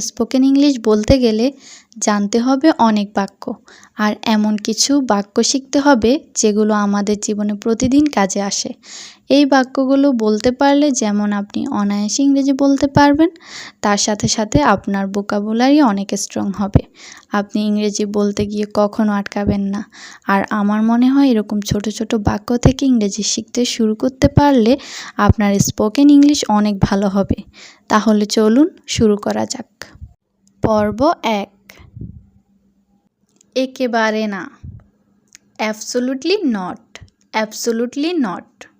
Spoken English বলতে গেলে জানতে হবে অনেক বাক্য। আর এমন কিছু বাক্য শিখতে হবে যেগুলো আমাদের জীবনে প্রতিদিন কাজে আসে। এই বাক্যগুলো বলতে পারলে যেমন আপনি অনায়াসে ইংরেজি বলতে পারবেন, তার সাথে সাথে আপনার ভোকাবুলারি অনেক স্ট্রং হবে। আপনি ইংরেজি বলতে গিয়ে কখনো আটকাবেন না। আর আমার মনে হয় এরকম ছোট ছোট বাক্য থেকে ইংরেজি শিখতে শুরু করতে পারলে আপনার স্পোকেন ইংলিশ অনেক ভালো হবে। তাহলে চলুন শুরু করা যাক। পর্ব এক। একেবারে না। অ্যাবসোলুটলি নট অ্যাবসোলুটলি নট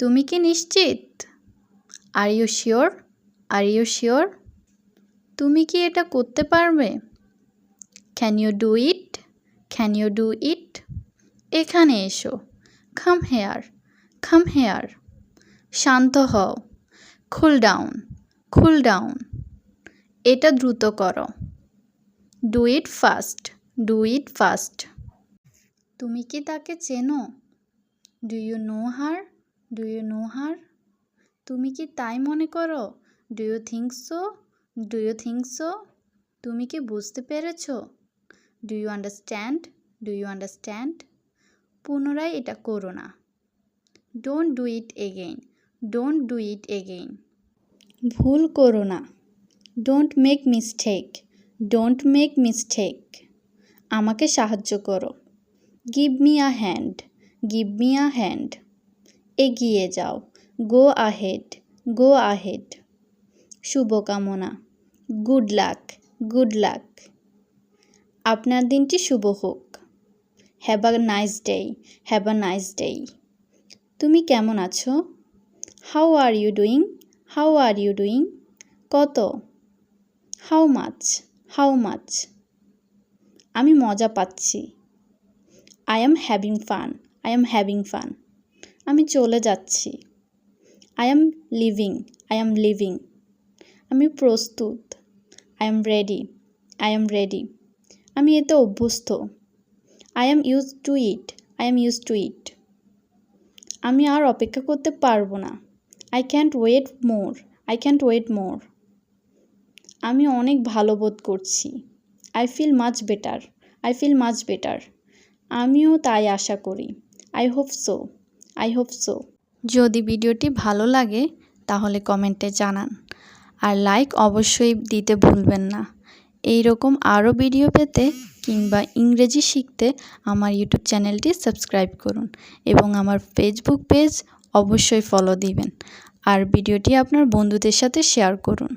তুমি কি নিশ্চিত? Are you sure are you sure তুমি কি এটা করতে পারবে? Can you do it can you do it এখানে এসো। খাম হেয়ার খাম হেয়ার শান্ত হও। কুল ডাউন কুল ডাউন এটা দ্রুত করো। Do it fast do it fast তুমি কি তাকে চেনো? Do you know her do you know her তুমি কি তাই মনে করো? Do you think so do you think so তুমি কি বুঝতে পেরেছ? Do you understand do you understand পুনরায় এটা করো না। Don't do it again don't do it again ভুল করো না। Don't make mistake don't make mistake আমাকে সাহায্য করো। Give me a hand give me a hand এগিয়ে যাও। Go ahead go ahead. শুভকামনা। Good luck good luck. আপনার দিনটি শুভ হোক। Have a nice day, have a nice day. তুমি কেমন আছো? How are you doing? How are you doing? কত? How much how much. আমি মজা পাচ্ছি। I am having fun, I am having fun. আমি চলে যাচ্ছি। I am leaving I am leaving আমি প্রস্তুত। I am ready I am ready আমি এতে অভ্যস্ত। I am use to it I am use to it আমি আর অপেক্ষা করতে পারব না। I can't wait more I can't wait more আমি অনেক ভালো বোধ করছি। I feel much better I feel much better আমিও তাই আশা করি। I hope so I hope so. যদি ভিডিওটি ভালো লাগে, তাহলে কমেন্টে জানান। আর লাইক অবশ্যই দিতে ভুলবেন না। এই রকম আরও ভিডিও পেতে কিংবা ইংরেজি শিখতে আমার ইউটিউব চ্যানেলটি সাবস্ক্রাইব করুন এবং আমার ফেসবুক পেজ অবশ্যই ফলো দিবেন। আর ভিডিওটি আপনার বন্ধুদের সাথে শেয়ার করুন।